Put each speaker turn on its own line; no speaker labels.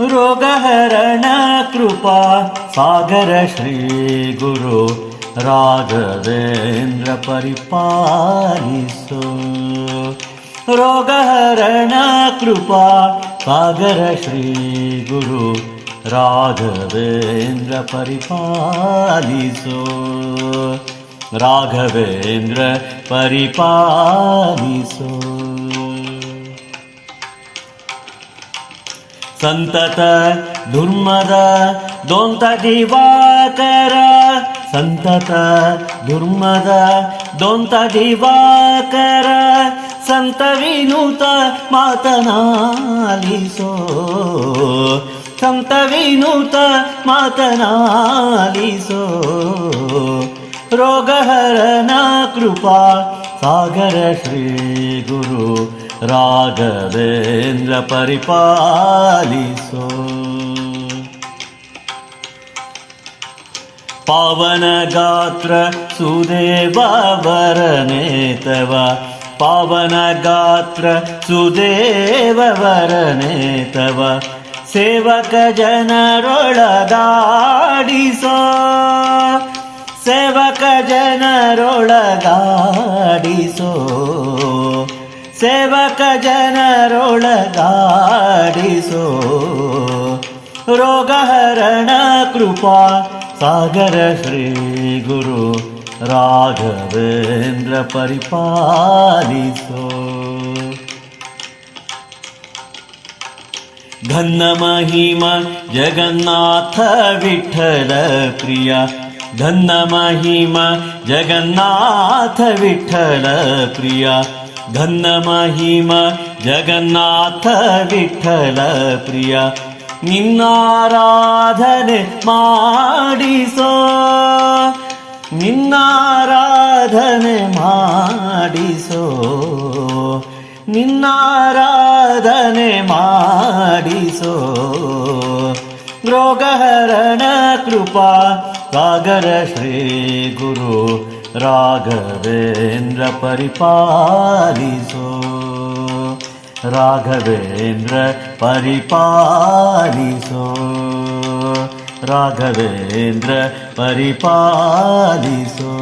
रोगहरण कृपा सागर श्रीगुरु परिपालिसो रोगहरण कृपा सागर श्रीगुरु राघवेन्द्र परिपालिसो राघवेन्द्र परिपालिसो सन्तत दुर्मद दोन्त दिवाकर सन्तत दुर्मद दोन्त दिवाकर सन्त विनुत मातनालिसो सन्त विनुत मातनालिसो रोगहरण कृपा सागर श्रीगुरु राघवेन्द्र परिपालिसो। पावनगात्र सुदेववरने तव पावनगात्र सुदेववरने तव ಸೇವಕ ಜನರೊಳಗಾಡಿಸೋ. ಸೇವಕ ಜನರೊಳಗಾಡಿಸೋ. ರೋಗಹರಣ ಕೃಪಾ ಸಾಗರ ಶ್ರೀ ಗುರು ರಾಘವೇಂದ್ರ ಪರಿಪಾಲಿಸೋ. राघवेन्द्र ಮಹಿಮ ಜಗನ್ನಾಥ ವಿಠಲ ಪ್ರಿಯ ಧನ್ನ ಮಹಿಮ ಜಗನ್ನಾಥ ವಿಠಲ ಪ್ರಿಯ. ಧನ್ನ ಮಹಿಮ ಜಗನ್ನಾಥ ವಿಠಲ ಪ್ರಿಯ. ನಿನ್ನಾರಾಧನೆ ಮಾಡಿಸೋ ನಿನ್ನಾರಾಧನೆ ಮಾಡಿಸೋ ನಿನ್ನಾರಾಧನೆ ಮಾಡಿಸೋ. ರೋಗಹರಣ ಕೃಪಾ सागर श्रीगुरु राघवेन्द्र परिपालिसो राघवेन्द्र परिपालिसो राघवेन्द्र परिपालिसो